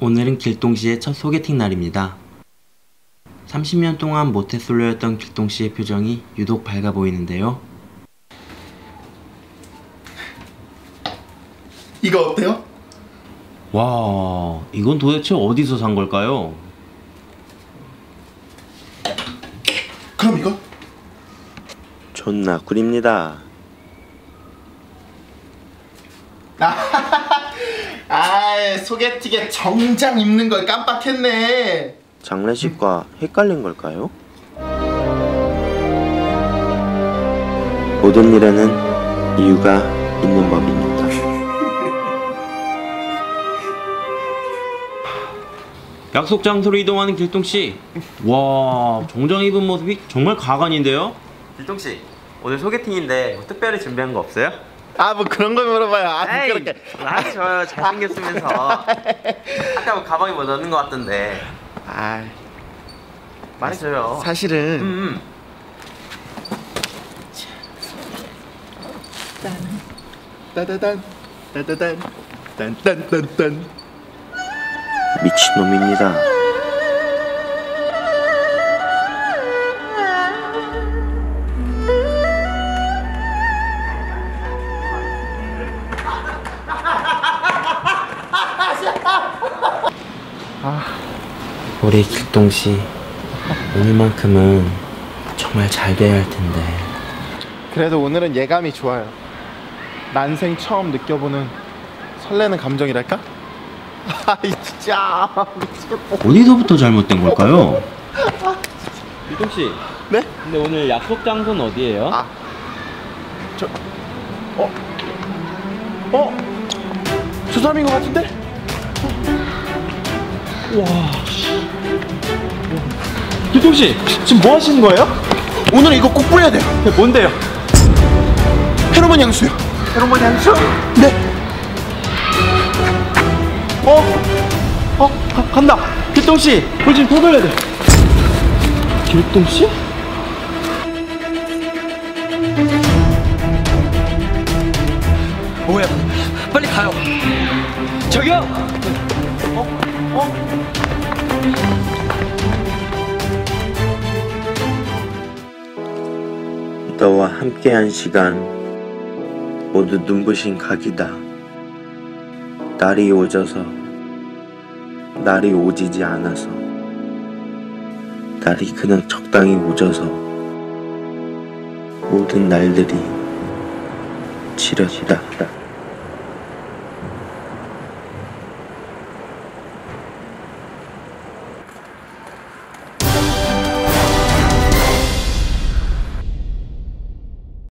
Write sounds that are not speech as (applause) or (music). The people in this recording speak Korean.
오늘은 길동씨의 첫 소개팅 날입니다. 30년 동안 모태솔로였던 길동씨의 표정이 유독 밝아 보이는데요. 이거 어때요? 와, 이건 도대체 어디서 산 걸까요? 그럼 이거? 존나 꿀입니다. (laughs) 아 소개팅에 정장 입는 걸 깜빡했네 장례식과 헷갈린 걸까요? 모든 일에는 이유가 있는 법입니다. (laughs) 약속 장소로 이동하는 길동 씨. 와, 정장 입은 모습이 정말 가관인데요? 길동 씨, 오늘 소개팅인데 뭐 특별히 준비한 거 없어요? 아 뭐 그런 걸 물어봐요. 아 에이, 그렇게. 아이 저요 잘생겼으면서. 아까 뭐 가방에 뭐 넣는 거 같던데. 아 말해줘요. 사실은 음, 따다단. 따다단. 딴딴딴딴. 미친놈입니다. 우리 길동 씨 오늘만큼은 정말 잘 돼야 할 텐데. 그래도 오늘은 예감이 좋아요 난생 처음 느껴보는 설레는 감정이랄까? (laughs) 아이 진짜 미치겠다 어디서부터 잘못된 걸까요? 길동 씨, 네? 근데 오늘 약속 장소는 어디예요? 아, 저, 어, 어, 저 사람인 것 같은데? 와, 기동 씨, 지금 뭐 하시는 거예요? 오늘 이거 꼭 뿌려야 돼요. 뭔데요? 페로몬 향수요. 페로몬 향수? 네. 어, 어, 가, 간다. 길동 씨, 그걸 지금 터돌려야 돼. 길동 씨? 뭐야? 빨리 가요. 저기요. 너와 함께한 시간 모두 눈부신 각이다. 날이 오져서 날이 오지지 않아서 날이 그냥 적당히 오져서 모든 날들이 지렸다.